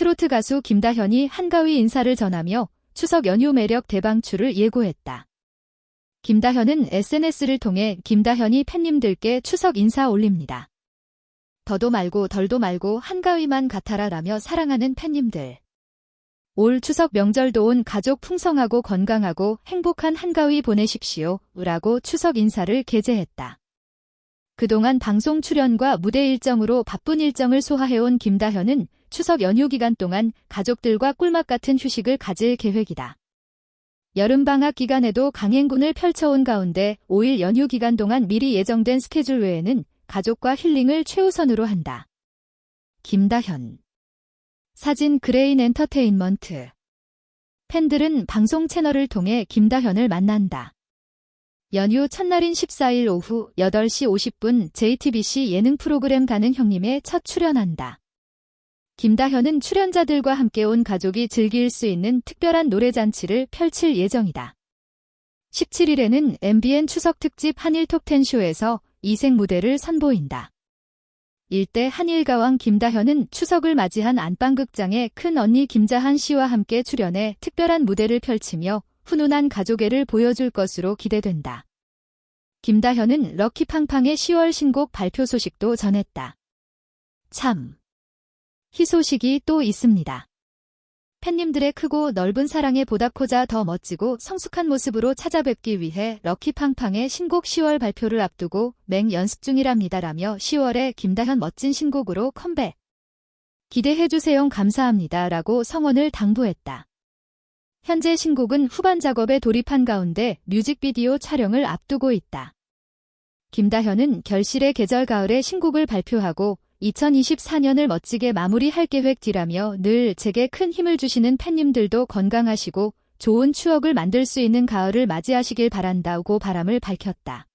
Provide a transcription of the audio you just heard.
트로트 가수 김다현이 한가위 인사를 전하며 추석 연휴 매력 대방출을 예고했다. 김다현은 SNS를 통해 김다현이 팬님들께 추석 인사 올립니다. 더도 말고 덜도 말고 한가위만 같아라 라며 사랑하는 팬님들. 올 추석 명절도 온 가족 풍성하고 건강하고 행복한 한가위 보내십시오. 라고 추석 인사를 게재했다. 그동안 방송 출연과 무대 일정으로 바쁜 일정을 소화해온 김다현은 추석 연휴 기간 동안 가족들과 꿀맛 같은 휴식을 가질 계획이다. 여름방학 기간에도 강행군을 펼쳐온 가운데 5일 연휴 기간 동안 미리 예정된 스케줄 외에는 가족과 힐링을 최우선으로 한다. 김다현 사진 그레인 엔터테인먼트 팬들은 방송 채널을 통해 김다현을 만난다. 연휴 첫날인 14일 오후 8시 50분 JTBC 예능 프로그램 가는 형님에 첫 출연한다. 김다현은 출연자들과 함께 온 가족이 즐길 수 있는 특별한 노래잔치를 펼칠 예정이다. 17일에는 MBN 추석 특집 한일 톱텐쇼에서 이색 무대를 선보인다. 일대 한일가왕 김다현은 추석을 맞이한 안방극장에 큰 언니 김자한 씨와 함께 출연해 특별한 무대를 펼치며 훈훈한 가족애를 보여줄 것으로 기대된다. 김다현은 럭키팡팡의 10월 신곡 발표 소식도 전했다. 참. 희소식이 또 있습니다. 팬님들의 크고 넓은 사랑에 보답하자 더 멋지고 성숙한 모습으로 찾아뵙기 위해 럭키팡팡의 신곡 10월 발표를 앞두고 맹 연습 중이랍니다라며 10월에 김다현 멋진 신곡으로 컴백. 기대해주세요 감사합니다 라고 성원을 당부했다. 현재 신곡은 후반 작업에 돌입한 가운데 뮤직비디오 촬영을 앞두고 있다. 김다현은 결실의 계절 가을에 신곡을 발표하고 2024년을 멋지게 마무리할 계획이라며 늘 제게 큰 힘을 주시는 팬님들도 건강하시고 좋은 추억을 만들 수 있는 가을을 맞이하시길 바란다고 바람을 밝혔다.